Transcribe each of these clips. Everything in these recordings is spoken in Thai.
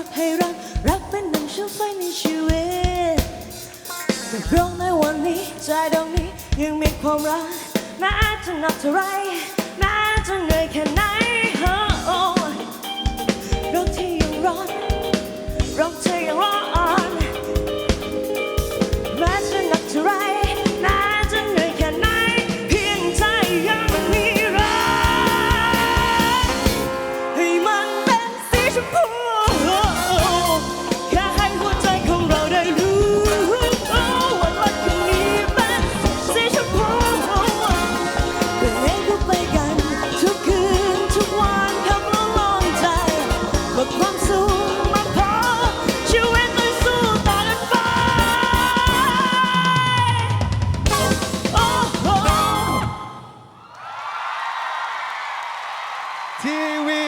รักให้รัก รักเป็นหนึ่งช่วงไฟในชีวิตแต่เพราะในวันนี้ใจดวงนี้ยังมีความรักแม้จะหนักเท่าไรแม้จะเหนื่อยแค่ไหน ทีวี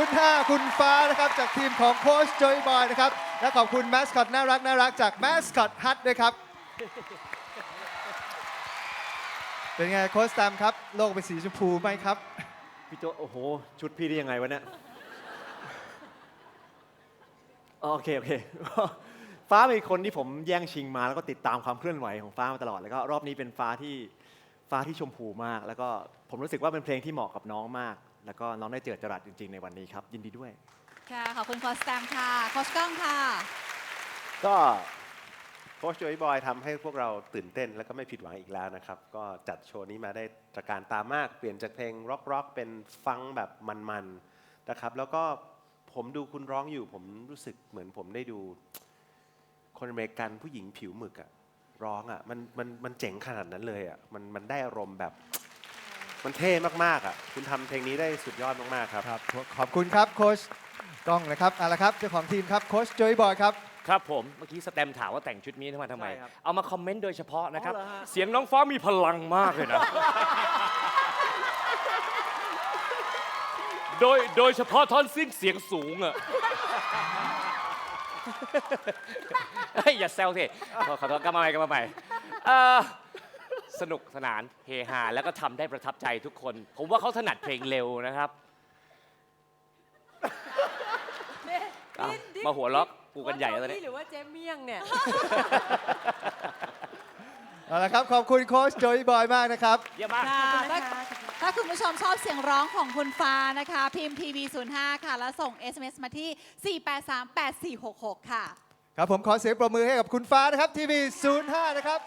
05 คุณฟ้านะครับจากทีมของโค้ชจอยบอยนะครับ และขอบคุณแมสคอตน่ารักน่ารักจากแมสคอตฮัทด้วยครับ เป็นไงโค้ชแตมครับ โลกเป็นสีชมพูไหมครับ พี่โจโอ้โห ชุดพี่ได้ยังไงวะเนี่ยอ๋อโอเคโอเค ฟ้าเป็นคนที่ผมแย่งชิงมาแล้วก็ติดตามความเคลื่อนไหวของฟ้ามาตลอด แล้วก็รอบนี้เป็นฟ้าที่ฟ้าที่ชมพูมาก แล้วก็ผมรู้สึกว่าเป็นเพลงที่เหมาะกับน้องมาก แล้วก็น้องได้เจอจรัสจริงๆในวันนี้ครับ ยินดีด้วย ค่ะ ขอบคุณโค้ชแตมค่ะ โค้ชก้องค่ะ ก็โค้ชโจยบอยทำให้พวกเราตื่นเต้นแล้วก็ไม่ผิดหวังอีกแล้วนะครับ ก็จัดโชว์นี้มาได้ตระการตามาก เปลี่ยนจากเพลงร็อกร็อกเป็นฟังก์แบบมันๆนะครับ แล้วก็ผมดูคุณร้องอยู่ ผมรู้สึกเหมือนผมได้ดูคนอเมริกันผู้หญิงผิวหมึกอะร้องอะมันมันมันเจ๋งขนาดนั้นเลยอะมันมันได้อารมณ์แบบ มันเท่มากๆอะคุณทำเพลงนี้ได้สุดยอดมากๆครับ ครับขอบคุณครับโค้ชกล้องนะครับเอาละครับเจ้าของทีมครับโค้ชจอยบอยครับ ครับผม เมื่อกี้สแตมถามว่าแต่งชุดนี้ทำไมทำไม ใช่ครับเอามาคอมเมนต์โดยเฉพาะนะครับ อ๋อเหรอฮะ เสียงน้องฟ้ามีพลังมากเลยนะ โดยโดยเฉพาะท่อนซิ่งเสียงสูงอะเฮ้ยอย่าแซวสิขอขอโทษกลับมาใหม่กลับมาใหม่เอ่อ สนุกสนานเฮฮาแล้วก็ทำได้ประทับใจทุกคน ผมว่าเขาถนัดเพลงเร็วนะครับอะมาหัวล็อกกูกันใหญ่แล้วตอนนี้หรือว่าเจเมี่ยงเนี่ย เอาละครับ ขอบคุณโค้ชจอยบอยมากนะครับ เยี่ยมมาก ค่ะถ้าถ้าคุณผู้ชมชอบเสียงร้องของคุณฟ้านะคะ พิมพ์ PV 05 ค่ะ แล้วส่ง SMS มาที่ 4838466 ค่ะ ครับผมขอเสียงปรบมือให้กับคุณฟ้านะครับทีวี05 นะครับ